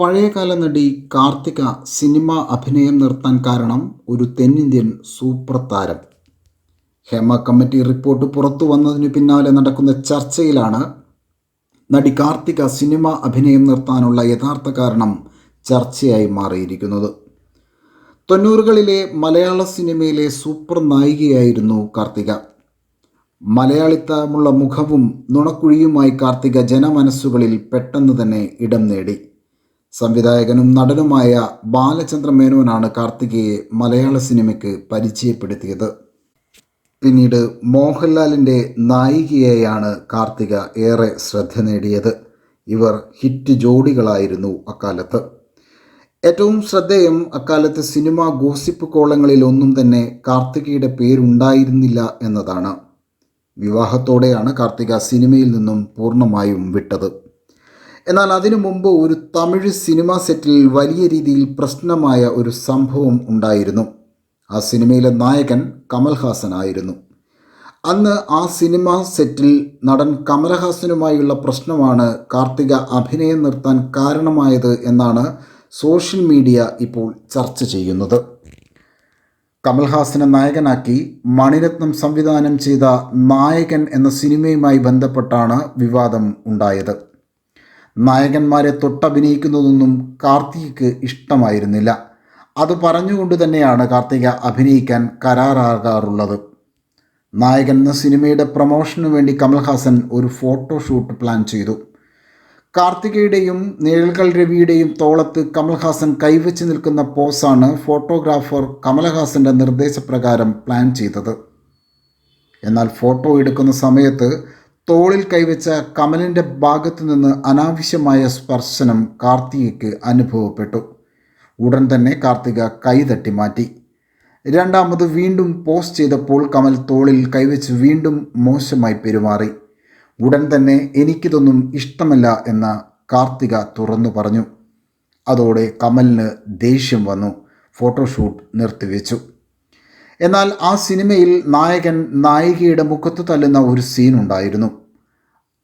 പഴയകാല നടി കാർത്തിക സിനിമ അഭിനയം നിർത്താൻ കാരണം ഒരു തെന്നിന്ത്യൻ സൂപ്പർ താരം. ഹേമ കമ്മിറ്റി റിപ്പോർട്ട് പുറത്തു വന്നതിന് പിന്നാലെ നടക്കുന്ന ചർച്ചയിലാണ് നടി കാർത്തിക സിനിമ അഭിനയം നിർത്താനുള്ള യഥാർത്ഥ കാരണം ചർച്ചയായി മാറിയിരിക്കുന്നത്. തൊണ്ണൂറുകളിലെ മലയാള സിനിമയിലെ സൂപ്പർ നായികയായിരുന്നു കാർത്തിക. മലയാളിത്തമുള്ള മുഖവും നുണക്കുഴിയുമായി കാർത്തിക ജനമനസ്സുകളിൽ പെട്ടെന്ന് തന്നെ ഇടം നേടി. സംവിധായകനും നടനുമായ ബാലചന്ദ്ര മേനോനാണ് കാർത്തികയെ മലയാള സിനിമയ്ക്ക് പരിചയപ്പെടുത്തിയത്. പിന്നീട് മോഹൻലാലിന്റെ നായികയായാണ് കാർത്തിക ഏറെ ശ്രദ്ധ നേടിയത്. ഇവർ ഹിറ്റ് ജോഡികളായിരുന്നു അക്കാലത്ത്. ഏറ്റവും ശ്രദ്ധേയം അക്കാലത്ത് സിനിമ ഗോസിപ്പ് കോളങ്ങളിൽ ഒന്നും തന്നെ കാർത്തികയുടെ പേരുണ്ടായിരുന്നില്ല എന്നതാണ്. വിവാഹത്തോടെയാണ് കാർത്തിക സിനിമയിൽ നിന്നും പൂർണമായും വിട്ടത്. എന്നാൽ അതിനു മുമ്പ് ഒരു തമിഴ് സിനിമാ സെറ്റിൽ വലിയ രീതിയിൽ പ്രശ്നമായ ഒരു സംഭവം ഉണ്ടായിരുന്നു. ആ സിനിമയിലെ നായകൻ കമൽഹാസൻ ആയിരുന്നു അന്ന് ആ സിനിമ സെറ്റിൽ നടൻ കമലഹാസനുമായുള്ള പ്രശ്നമാണ് കാർത്തിക അഭിനയം നിർത്താൻ കാരണമായത് എന്നാണ് സോഷ്യൽ മീഡിയ ഇപ്പോൾ ചർച്ച ചെയ്യുന്നത്. കമൽഹാസനെ നായകനാക്കി മണിരത്നം സംവിധാനം ചെയ്ത നായകൻ എന്ന സിനിമയുമായി ബന്ധപ്പെട്ടാണ് വിവാദം ഉണ്ടായത്. നായകന്മാരെ തൊട്ടഭിനയിക്കുന്നതൊന്നും കാർത്തിക് ഇഷ്ടമായിരുന്നില്ല. അത് പറഞ്ഞുകൊണ്ട് തന്നെയാണ് കാർത്തിക അഭിനയിക്കാൻ കരാറാകാറുള്ളത്. നായകൻ എന്ന സിനിമയുടെ പ്രൊമോഷനു വേണ്ടി കമൽഹാസൻ ഒരു ഫോട്ടോഷൂട്ട് പ്ലാൻ ചെയ്തു. കാർത്തികയുടെയും നിഴൽകൾ രവിയുടെയും തോളത്ത് കമൽഹാസൻ കൈവച്ച് നിൽക്കുന്ന പോസാണ് ഫോട്ടോഗ്രാഫർ കമൽഹാസന്റെ നിർദ്ദേശപ്രകാരം പ്ലാൻ ചെയ്തത്. എന്നാൽ ഫോട്ടോ എടുക്കുന്ന സമയത്ത് തോളിൽ കൈവച്ച കമലിന്റെ ഭാഗത്തു നിന്ന് അനാവശ്യമായ സ്പർശനം കാർത്തികയ്ക്ക് അനുഭവപ്പെട്ടു. ഉടൻ തന്നെ കാർത്തിക കൈ തട്ടി മാറ്റി. രണ്ടാമത് വീണ്ടും പോസ്റ്റ് ചെയ്തപ്പോൾ കമൽ തോളിൽ കൈവച്ച് വീണ്ടും മോശമായി പെരുമാറി. ഉടൻ തന്നെ എനിക്കിതൊന്നും ഇഷ്ടമല്ല എന്ന കാർത്തിക തുറന്നു പറഞ്ഞു. അതോടെ കമലിന് ദേഷ്യം വന്നു. ഫോട്ടോഷൂട്ട് നിർത്തിവെച്ചു. എന്നാൽ ആ സിനിമയിൽ നായകൻ നായികയുടെ മുഖത്ത് തല്ലുന്ന ഒരു സീൻ ഉണ്ടായിരുന്നു.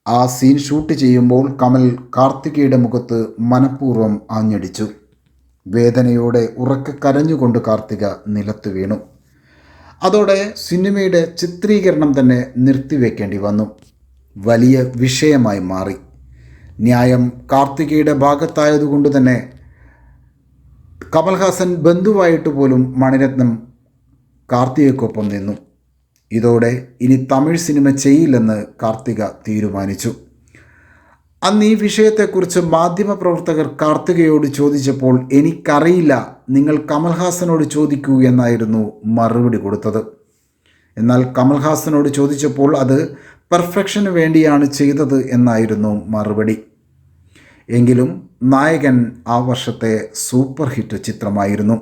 ആ സീൻ ഷൂട്ട് ചെയ്യുമ്പോൾ കമൽ കാർത്തികയുടെ മുഖത്ത് മനഃപൂർവം ആഞ്ഞടിച്ചു. വേദനയോടെ ഉറക്കെ കരഞ്ഞുകൊണ്ട് കാർത്തിക നിലത്ത് വീണു. അതോടെ സിനിമയുടെ ചിത്രീകരണം തന്നെ നിർത്തിവെക്കേണ്ടി വന്നു. വലിയ വിഷയമായി മാറി. ന്യായം കാർത്തികയുടെ ഭാഗത്തായതുകൊണ്ട് തന്നെ കമൽഹാസൻ ബന്ധുവായിട്ട് പോലും മണിരത്നം കാർത്തികയ്ക്കൊപ്പം നിന്നു. ഇതോടെ ഇനി തമിഴ് സിനിമ ചെയ്യില്ലെന്ന് കാർത്തിക തീരുമാനിച്ചു. അന്ന് ഈ വിഷയത്തെക്കുറിച്ച് മാധ്യമപ്രവർത്തകർ കാർത്തികയോട് ചോദിച്ചപ്പോൾ എനിക്കറിയില്ല നിങ്ങൾ കമൽഹാസനോട് ചോദിക്കൂ എന്നായിരുന്നു മറുപടി കൊടുത്തത്. എന്നാൽ കമൽഹാസനോട് ചോദിച്ചപ്പോൾ അത് പെർഫെക്ഷന് വേണ്ടിയാണ് ചെയ്തത് എന്നായിരുന്നു മറുപടി. എങ്കിലും നായകൻ ആ വർഷത്തെ സൂപ്പർ ഹിറ്റ് ചിത്രമായിരുന്നു.